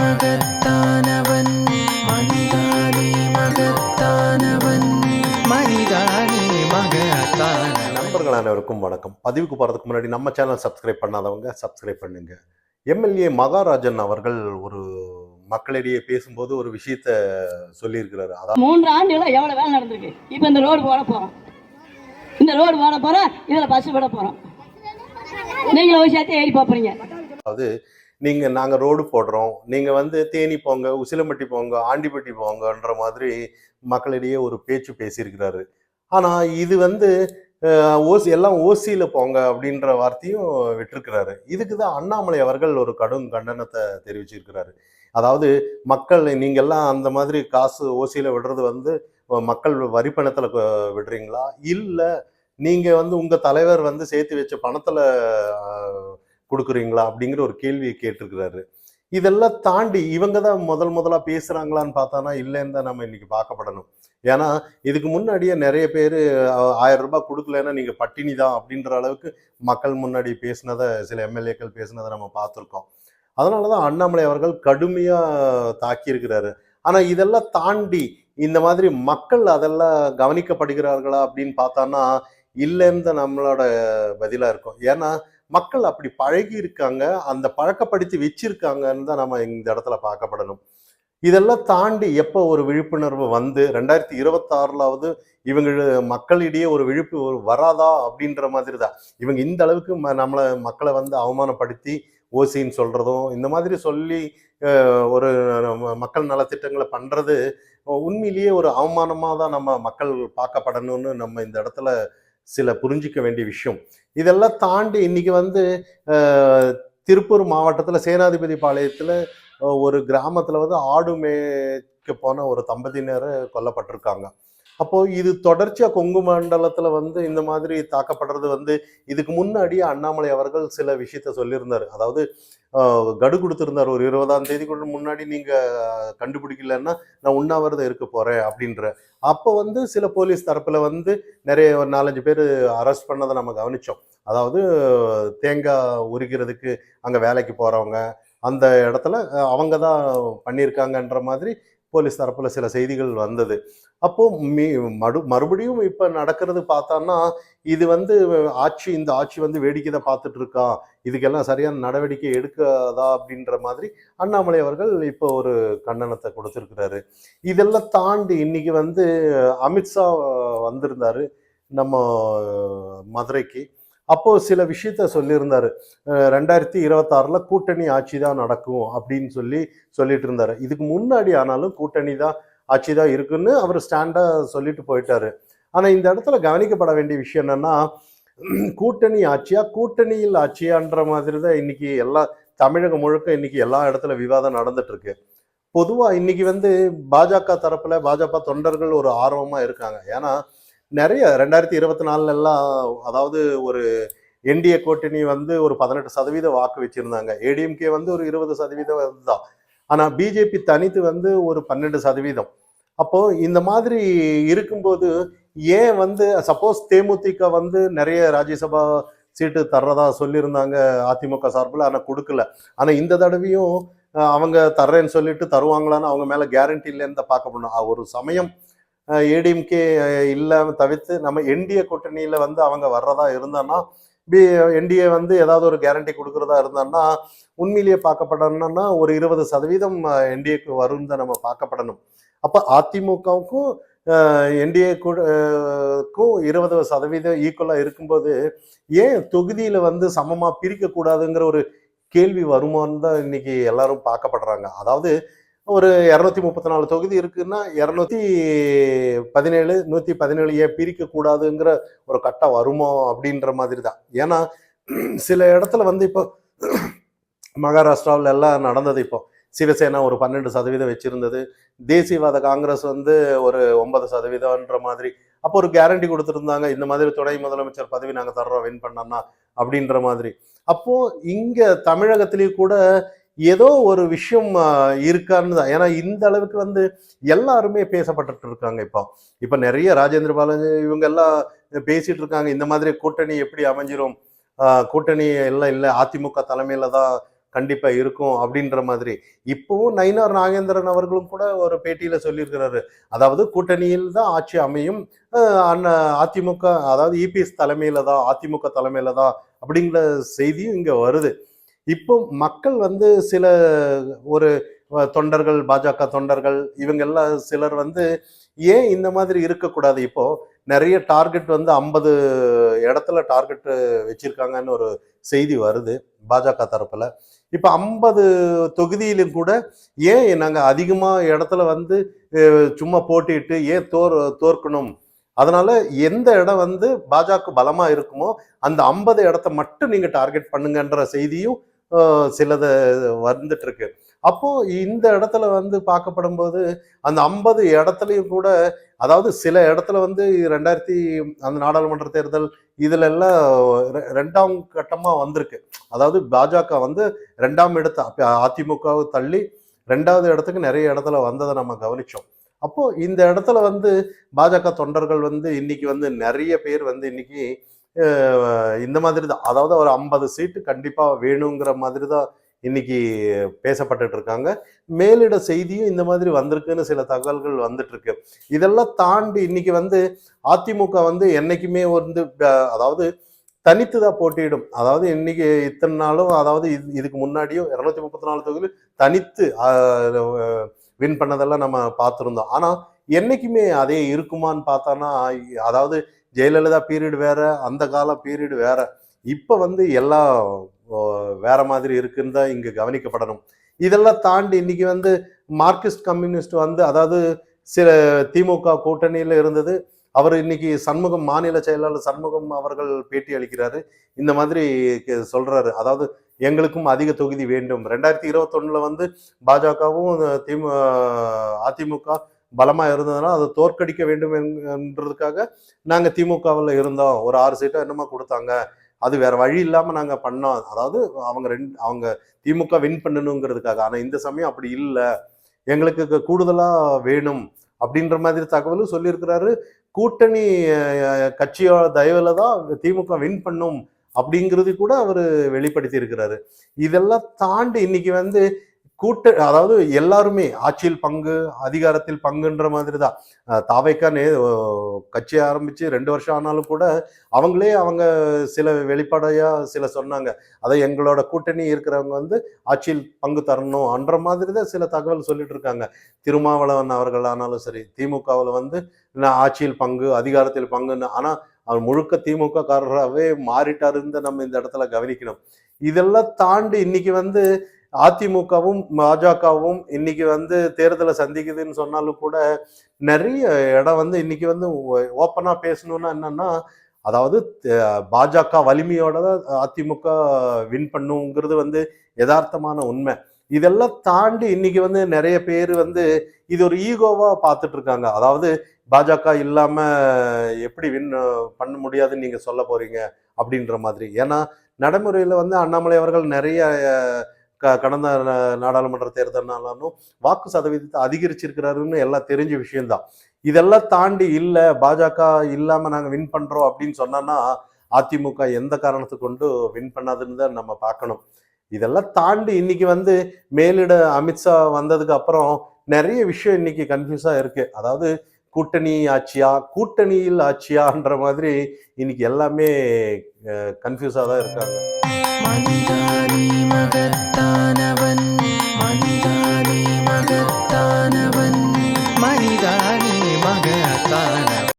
மகத்தானவன். மகத்தானவன். நண்பர்கள் அனைவருக்கும் வணக்கம். பதிவுக்கு போகிறதுக்கு முன்னாடி நம்ம சேனல் சப்ஸ்கிரைப் பண்ணாதவங்க சப்ஸ்கிரைப் பண்ணுங்க. எம்எல்ஏ மகாராஜன் அவர்கள் ஒரு மக்களிடையே பேசும்போது ஒரு விஷயத்த சொல்லியிருக்கிறாரு. அதாவது மூன்று ஆண்டுகளா எவ்வளவு வேலை நடந்திருக்கு? இப்போ இந்த ரோடு போட போறோம். இந்த ரோடு போட போறோம் இதுல பஸ் விட போறோம். நீங்களும் சேர்த்து ஏறி போறீங்க. நீங்கள் நாங்கள் ரோடு போடுறோம். நீங்கள் வந்து தேனி போங்க உசிலம்பட்டி போங்க ஆண்டிப்பட்டி போங்கன்ற மாதிரி மக்களிடையே ஒரு பேச்சு பேசியிருக்கிறாரு. ஆனால் இது வந்து ஓசி எல்லாம் ஓசியில் போங்க அப்படின்ற வார்த்தையும் விட்டுருக்கிறாரு. இதுக்கு தான் அண்ணாமலை அவர்கள் ஒரு கடும் கண்டனத்தை தெரிவிச்சிருக்கிறாரு. அதாவது மக்கள் நீங்கள்லாம் அந்த மாதிரி காசு ஓசியில் விடுறது வந்து மக்கள் வரி பணத்தில் விடுறீங்களா? இல்லை நீங்கள் வந்து உங்கள் தலைவர் வந்து சேர்த்து வச்ச பணத்தில் கொடுக்குறீங்களா அப்படிங்கிற ஒரு கேள்வியை கேட்டிருக்கிறாரு. இதெல்லாம் தாண்டி இவங்க தான் முதல் முதலாக பேசுகிறாங்களான்னு பார்த்தானா இல்லைன்னு தான் நம்ம இன்னைக்கு பார்க்கப்படணும் ஏன்னா இதுக்கு முன்னாடியே நிறைய பேர் ஆயிரம் ரூபாய் கொடுக்கலன்னா நீங்கள் பட்டினி தான் அப்படின்ற அளவுக்கு மக்கள் முன்னாடி பேசினதை சில எம்எல்ஏக்கள் பேசினதை நம்ம பார்த்துருக்கோம். அதனால தான் அண்ணாமலை அவர்கள் கடுமையாக தாக்கியிருக்கிறாரு. ஆனால் இதெல்லாம் தாண்டி இந்த மாதிரி மக்கள் அதெல்லாம் கவனிக்கப்படுகிறார்களா அப்படின்னு பார்த்தான்னா இல்லைன்னு தான் நம்மளோட பதிலாக இருக்கும். ஏன்னா மக்கள் அப்படி பழகி இருக்காங்க அந்த பழக்கப்படுத்தி வச்சிருக்காங்கன்னு தான் நம்ம இந்த இடத்துல பார்க்கப்படணும். இதெல்லாம் தாண்டி எப்போ ஒரு விழிப்புணர்வு வந்து ரெண்டாயிரத்தி இருபத்தாறுலாவது இவங்க மக்களிடையே ஒரு விழிப்பு வராதா அப்படின்ற மாதிரி தான். இவங்க இந்த அளவுக்கு ம- நம்மளை மக்களை வந்து அவமானப்படுத்தி ஓசின்னு சொல்கிறதும் இந்த மாதிரி சொல்லி ஒரு மக்கள் நலத்திட்டங்களை பண்ணுறது உண்மையிலேயே ஒரு அவமானமாக தான் நம்ம மக்கள் பார்க்கப்படணும்னு நம்ம இந்த இடத்துல சில புரிஞ்சிக்க வேண்டிய விஷயம். இதெல்லாம் தாண்டி இன்னைக்கு வந்து திருப்பூர் மாவட்டத்தில் சேனாதிபதி பாளையத்தில் ஒரு கிராமத்தில் வந்து ஆடு மேய்க்க போன ஒரு தம்பதியினர் கொல்லப்பட்டிருக்காங்க. அப்போ இது தொடர்ச்சியா கொங்கு மண்டலத்துல வந்து இந்த மாதிரி தாக்கப்படுறது வந்து இதுக்கு முன்னாடியே அண்ணாமலை அவர்கள் சில விஷயத்த சொல்லியிருந்தார். அதாவது கடு கொடுத்திருந்தார். ஒரு இருபதாம் தேதிக்குள்ள முன்னாடி நீங்க கண்டுபிடிக்கலன்னா நான் உண்ணாவிரதம் இருக்க போறேன் அப்படின்ற. அப்போ வந்து சில போலீஸ் தரப்புல வந்து நிறைய ஒரு நாலஞ்சு பேர் அரெஸ்ட் பண்ணதை நம்ம கவனிச்சோம். அதாவது தேங்காய் உரிக்கிறதுக்கு அங்க வேலைக்கு போறவங்க அந்த இடத்துல அவங்க தான் பண்ணியிருக்காங்கன்ற மாதிரி போலீஸ் தரப்புல சில செய்திகள் வந்தது. அப்போ மீ மறு மறுபடியும் இப்ப நடக்கிறது பார்த்தான்னா இது வந்து ஆட்சி இந்த ஆட்சி வந்து வேடிக்கை தான் பார்த்துட்டு இருக்கா இதுக்கெல்லாம் சரியான நடவடிக்கை எடுக்காதா அப்படின்ற மாதிரி அண்ணாமலை அவர்கள் இப்போ ஒரு கண்டனத்தை கொடுத்துருக்கிறாரு. இதெல்லாம் தாண்டி இன்னைக்கு வந்து அமித்ஷா வந்திருந்தாரு நம்ம மதுரைக்கு. அப்போ சில விஷயத்த சொல்லியிருந்தாரு. ரெண்டாயிரத்தி இருபத்தாறுல கூட்டணி ஆட்சி தான் நடக்கும் அப்படின்னு சொல்லி சொல்லிட்டு இருந்தாரு இதுக்கு முன்னாடி ஆனாலும் கூட்டணி தான் ஆட்சி தான் இருக்குன்னு அவர் ஸ்டாண்டா சொல்லிட்டு போயிட்டாரு. ஆனா இந்த இடத்துல கவனிக்கப்பட வேண்டிய விஷயம் என்னன்னா கூட்டணி ஆட்சியா கூட்டணியில் ஆட்சியான்ற மாதிரி தான் இன்னைக்கு எல்லா தமிழகம் முழுக்க இன்னைக்கு எல்லா இடத்துல விவாதம் நடந்துட்டு இருக்கு பொதுவா இன்னைக்கு வந்து பாஜக தரப்புல பாஜக தொண்டர்கள் ஒரு ஆர்வமா இருக்காங்க. ஏன்னா நிறைய ரெண்டாயிரத்தி இருபத்தி நாலுலலாம் அதாவது ஒரு என்டிஏ கூட்டணி வந்து ஒரு பதினெட்டு சதவீத வாக்கு வச்சிருந்தாங்க. ஏடிஎம்கே வந்து ஒரு இருபது சதவீதம் தான் ஆனால் பிஜேபி தனித்து வந்து ஒரு பன்னெண்டு சதவீதம். அப்போது இந்த மாதிரி இருக்கும்போது ஏன் வந்து சப்போஸ் தேமுதிக வந்து நிறைய ராஜ்யசபா சீட்டு தர்றதா சொல்லியிருந்தாங்க அதிமுக சார்பில் ஆனால் கொடுக்கல. ஆனால் இந்த தடவையும் அவங்க தர்றேன்னு சொல்லிட்டு தருவாங்களான்னு அவங்க மேலே கேரண்டி இல்லைன்னு தான் பார்க்க முடியும். ஒரு சமயம் ஏடிஎம்கே இல்லாமல் தவிர்த்து நம்ம என்டிஏ கூட்டணியில் வந்து அவங்க வர்றதா இருந்தான்னா பி என்டிஏ வந்து ஏதாவது ஒரு கேரண்டி கொடுக்கறதா இருந்தான்னா உண்மையிலேயே பார்க்கப்படணும்னா ஒரு இருபது சதவீதம் என்டிஏக்கு வரும் தான் நம்ம பார்க்கப்படணும். அப்போ அதிமுகவுக்கும் என்டிஏ கூடக்கும் இருபது சதவீதம் ஈக்குவலாக இருக்கும்போது ஏன் தொகுதியில் வந்து சமமா பிரிக்கக்கூடாதுங்கிற ஒரு கேள்வி வருமானு தான் இன்னைக்கு எல்லாரும் பார்க்கப்படுறாங்க. அதாவது ஒரு இரநூத்தி முப்பத்தி நாலு தொகுதி இருக்குன்னா இரநூத்தி பதினேழு நூத்தி பதினேழு ஏன் பிரிக்க கூடாதுங்கிற ஒரு கட்டம் வருமோ அப்படின்ற மாதிரி தான் ஏன்னா சில இடத்துல வந்து இப்போ மகாராஷ்டிராவில் எல்லாம் நடந்தது இப்போ. சிவசேனா ஒரு பன்னெண்டு சதவீதம் வச்சிருந்தது. தேசியவாத காங்கிரஸ் வந்து ஒரு ஒன்பது சதவீதம்ன்ற மாதிரி. அப்போ ஒரு கேரண்டி கொடுத்துருந்தாங்க. இந்த மாதிரி துணை முதலமைச்சர் பதவி நாங்கள் தர்றோம் வின் பண்ணோம்னா அப்படின்ற மாதிரி. அப்போ இங்க தமிழகத்திலேயே கூட ஏதோ ஒரு விஷயம் இருக்கான்னு தான். ஏன்னா இந்த அளவுக்கு வந்து எல்லாருமே பேசப்பட்டுட்டு இருக்காங்க இப்போ. இப்போ நிறைய ராஜேந்திர பாலாஜி இவங்க எல்லாம் பேசிட்டு இருக்காங்க. இந்த மாதிரி கூட்டணி எப்படி அமைஞ்சிரும்? கூட்டணி எல்லாம் இல்லை அதிமுக தலைமையில தான் கண்டிப்பா இருக்கும் அப்படின்ற மாதிரி. இப்பவும் நயினார் நாகேந்திரன் அவர்களும் கூட ஒரு பேட்டியில சொல்லியிருக்கிறாரு. அதாவது கூட்டணியில் தான் ஆட்சி அமையும். அண்ணா அதிமுக அதாவது இபிஎஸ் தலைமையில தான் அதிமுக தலைமையில தான் அப்படிங்கிற செய்தியும் இங்க வருது. இப்போ மக்கள் வந்து சில ஒரு தொண்டர்கள் பாஜக தொண்டர்கள் இவங்க எல்லாம் சிலர் வந்து ஏன் இந்த மாதிரி இருக்கக்கூடாது? இப்போ நிறைய டார்கெட் வந்து ஐம்பது இடத்துல டார்கெட் வச்சிருக்காங்கன்னு ஒரு செய்தி வருது பாஜக தரப்புல. இப்போ ஐம்பது தொகுதியிலும் கூட ஏன் நாங்கள் அதிகமாக இடத்துல வந்து சும்மா போட்டிட்டு ஏன் தோர் தோற்கணும்? அதனால எந்த இடம் வந்து பாஜக பலமா இருக்குமோ அந்த ஐம்பது இடத்த மட்டும் நீங்க டார்கெட் பண்ணுங்கன்ற செய்தியும் சிலது வந்துட்டு இருக்கு அப்போ இந்த இடத்துல வந்து பார்க்கப்படும் போது அந்த ஐம்பது இடத்துலையும் கூட அதாவது சில இடத்துல வந்து ரெண்டாயிரத்தி அந்த நாடாளுமன்ற தேர்தல் இதுல எல்லாம் ரெ- ரெண்டாம் கட்டமா வந்திருக்கு. அதாவது பாஜக வந்து ரெண்டாம் இடத்த அதிமுகவை தள்ளி ரெண்டாவது இடத்துக்கு நிறைய இடத்துல வந்ததை நம்ம கவனிச்சோம். அப்போ இந்த இடத்துல வந்து பாஜக தொண்டர்கள் வந்து இன்னைக்கு வந்து நிறைய பேர் வந்து இன்னைக்கு இந்த மாதிரி தான் அதாவது ஒரு ஐம்பது சீட்டு கண்டிப்பாக வேணுங்கிற மாதிரி தான் இன்னைக்கு பேசப்பட்டுட்டு இருக்காங்க. மேலிட செய்தியும் இந்த மாதிரி வந்திருக்குன்னு சில தகவல்கள் வந்துட்டு இருக்கு இதெல்லாம் தாண்டி இன்னைக்கு வந்து அதிமுக வந்து என்னைக்குமே வந்து அதாவது தனித்து தான் போட்டியிடும். அதாவது இன்னைக்கு இத்தனை நாளும் அதாவது இது- இதுக்கு முன்னாடியும் இரநூத்தி முப்பத்தி நாலு தொகுதி தனித்து வின் பண்ணதெல்லாம் நம்ம பார்த்துருந்தோம். ஆனால் என்னைக்குமே அதே இருக்குமான்னு பார்த்தானா அதாவது ஜெயலலிதா பீரியட் வேற அந்த கால பீரியட் வேற. இப்போ வந்து எல்லாம் வேற மாதிரி இருக்குன்னு தான் இங்கே கவனிக்கப்படணும். இதெல்லாம் தாண்டி இன்னைக்கு வந்து மார்க்சிஸ்ட் கம்யூனிஸ்ட் வந்து அதாவது சில திமுக கூட்டணியில் இருந்தது. அவர் இன்னைக்கு சண்முகம் மாநில செயலாளர் சண்முகம் அவர்கள் பேட்டி அளிக்கிறாரு. இந்த மாதிரி சொல்றாரு. அதாவது எங்களுக்கும் அதிக தொகுதி வேண்டும். ரெண்டாயிரத்தி இருபத்தொன்னுல வந்து பாஜகவும் திமு அதிமுக பலமா இருந்ததுன்னா அதை தோற்கடிக்க வேண்டும் என்றதுக்காக நாங்க திமுகவில் இருந்தோம். ஒரு ஆறு சீட்டோ என்னமோ கொடுத்தாங்க. அது வேற வழி இல்லாம நாங்க பண்ணோம். அதாவது அவங்க ரெண்டு அவங்க திமுக வின் பண்ணணுங்கிறதுக்காக. ஆனா இந்த சமயம் அப்படி இல்லை. எங்களுக்கு கூடுதலாக கூடுதலா வேணும் அப்படின்ற மாதிரி தகவலும் சொல்லியிருக்கிறாரு. கூட்டணி கட்சியோட தயவுல தான் திமுக வின் பண்ணும் அப்படிங்கிறது கூட அவர் வெளிப்படுத்தி இருக்கிறாரு இதெல்லாம் தாண்டி இன்னைக்கு வந்து கூட்ட அதாவது எல்லாருமே ஆட்சியில் பங்கு அதிகாரத்தில் பங்குன்ற மாதிரி தான் தாவைக்கா நே கட்சி ஆரம்பிச்சு ரெண்டு வருஷம் ஆனாலும் கூட அவங்களே அவங்க சில வெளிப்பாடையாக சில சொன்னாங்க. அதை எங்களோட கூட்டணி இருக்கிறவங்க வந்து ஆட்சியில் பங்கு தரணும் அன்ற மாதிரி தான் சில தகவல் சொல்லிட்டு இருக்காங்க. திருமாவளவன் அவர்கள் ஆனாலும் சரி திமுகவில் வந்து நான் ஆட்சியில் பங்கு அதிகாரத்தில் பங்குன்னு ஆனால் அவர் முழுக்க திமுக காரராகவே மாறிட்டாருன்னு நம்ம இந்த இடத்துல கவனிக்கணும். இதெல்லாம் தாண்டி இன்னைக்கு வந்து அதிமுகவும் பாஜகவும் இன்னைக்கு வந்து தேர்தலை சந்திக்குதுன்னு சொன்னாலும் கூட நிறைய இடம் வந்து இன்னைக்கு வந்து ஓப்பனாக பேசணும்னா என்னன்னா அதாவது பாஜக வலிமையோட தான் அதிமுக வின் பண்ணுங்கிறது வந்து யதார்த்தமான உண்மை. இதெல்லாம் தாண்டி இன்னைக்கு வந்து நிறைய பேர் வந்து இது ஒரு ஈகோவா பார்த்துட்டு இருக்காங்க. அதாவது பாஜக இல்லாம எப்படி வின் பண்ண முடியாதுன்னு நீங்க சொல்ல போறீங்க அப்படின்ற மாதிரி. ஏன்னா நடைமுறையில வந்து அண்ணாமலை அவர்கள் நிறைய க- கடந்த நாடாளுமன்ற தேர்தல்னாலும் வாக்கு சதவீதத்தை அதிகரிச்சிருக்கிறாருன்னு எல்லாம் தெரிஞ்ச விஷயம்தான். இதெல்லாம் தாண்டி இல்லை பாஜக இல்லாமல் நாங்கள் வின் பண்றோம் அப்படின்னு சொன்னோன்னா அதிமுக எந்த காரணத்தை கொண்டு வின் பண்ணாதுன்னு தான் நம்ம பார்க்கணும். இதெல்லாம் தாண்டி இன்னைக்கு வந்து மேலிட அமித்ஷா வந்ததுக்கு அப்புறம் நிறைய விஷயம் இன்னைக்கு கன்ஃபியூஸாக இருக்கு. அதாவது கூட்டணி ஆட்சியா கூட்டணியில் ஆட்சியான்ற மாதிரி இன்னைக்கு எல்லாமே கன்ஃபியூஸாக தான் இருக்காங்க. மனிதானி